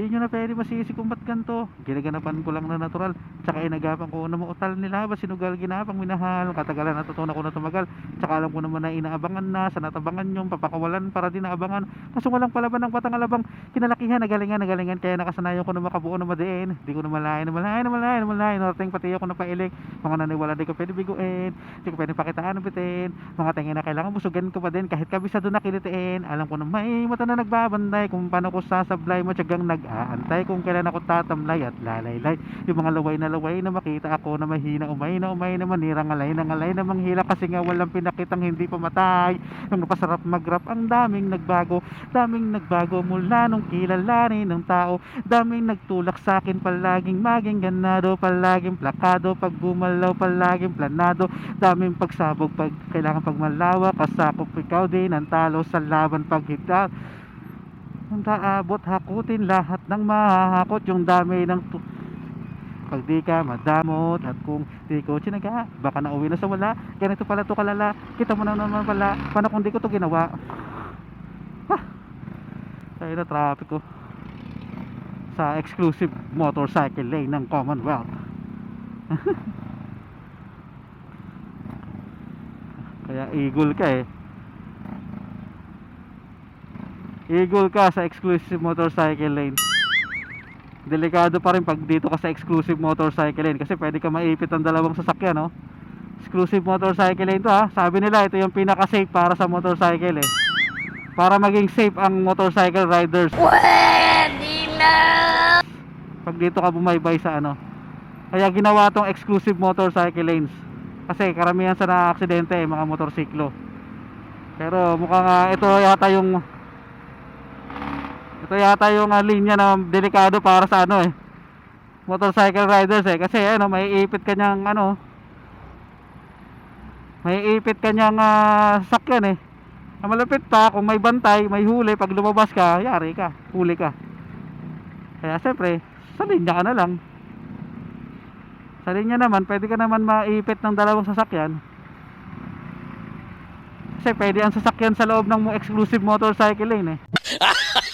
Di nyo na pwede masisi kung ba't ganito. Ginaganapan ko lang na natural. Tsaka inagapan ko na mautal nila ba sinugal ginapang minahal. Katagalan natutunan ko na tumagal. Tsaka alam ko naman na inaabangan na sa natabangan yung papakawalan para din naabangan. Kaso walang palaban ng batang alabang kinalakihan, nagalingan, nagalingan. Kaya nakasanayan ko na makabuo na madiin. Di ko na malayan, na malayan, na malayan, na malayan. Narating pati ako na pailik. Mga naniwala di ko pwede biguin. Di ko pwede pakitaan ng bitin. Mga tingin na kailangan busugan ko pa din. Kahit kabisado na kilitiin. Alam ko na may mata na nagbabanday. Kung paano ko sasablay mo tiyagang nag-aantay. Kung kailan ako tatamlay at lalaylay. Yung mga laway na laway na makita ako na mahina umay na umay na manira ngalay na ngalay na manghila kasi nga walang pinakitang hindi pamatay. Nung napasarap mag-rap ang daming nagbago. Daming nagbago mula nung kilalanin ng tao. Daming nagtulak sa akin palaging maging ganado. Palaging plakado pag gumalaw palaging planado. Daming pagsabog pag kailangan pag malawa. Kasakop ikaw din ang talo sa laban pag hita. Ang taabot hakutin lahat ng mahahakot. Yung dami ng pag di ka madamot at kung di ko sinaga baka nauwi na sa wala. Ganito pala to kalala. Kita mo na naman pala. Paano kung di ko to ginawa? Ha! Tayo na traffic ko sa exclusive motorcycle lane ng Commonwealth. Kaya eagle ka eh eagle ka sa exclusive motorcycle lane. Delikado pa rin pag dito ka sa exclusive motorcycle lane kasi pwede ka maipit ang dalawang sasakyan no exclusive motorcycle lane to ha sabi nila ito yung pinaka safe para sa motorcycle eh. Para maging safe ang motorcycle riders. Pwede na! pag dito ka bumaybay sa ano. Kaya ginawa tong exclusive motorcycle lanes. Kasi karamihan sa na-aksidente eh, mga motorsiklo. Pero mukhang ah, ito yata yung ito yata yung ah, linya na delikado para sa ano eh. Motorcycle riders eh. Kasi ano may ipit kanyang ano may ipit kanyang ah, sakyan eh. Ang malapit pa kung may bantay may huli pag lumabas ka yari ka huli ka. Kaya siyempre sa linya ka na lang. Sa linya naman pwede ka naman maipit ng dalawang sasakyan. Kasi pwede ang sasakyan sa loob ng exclusive motorcycle lane eh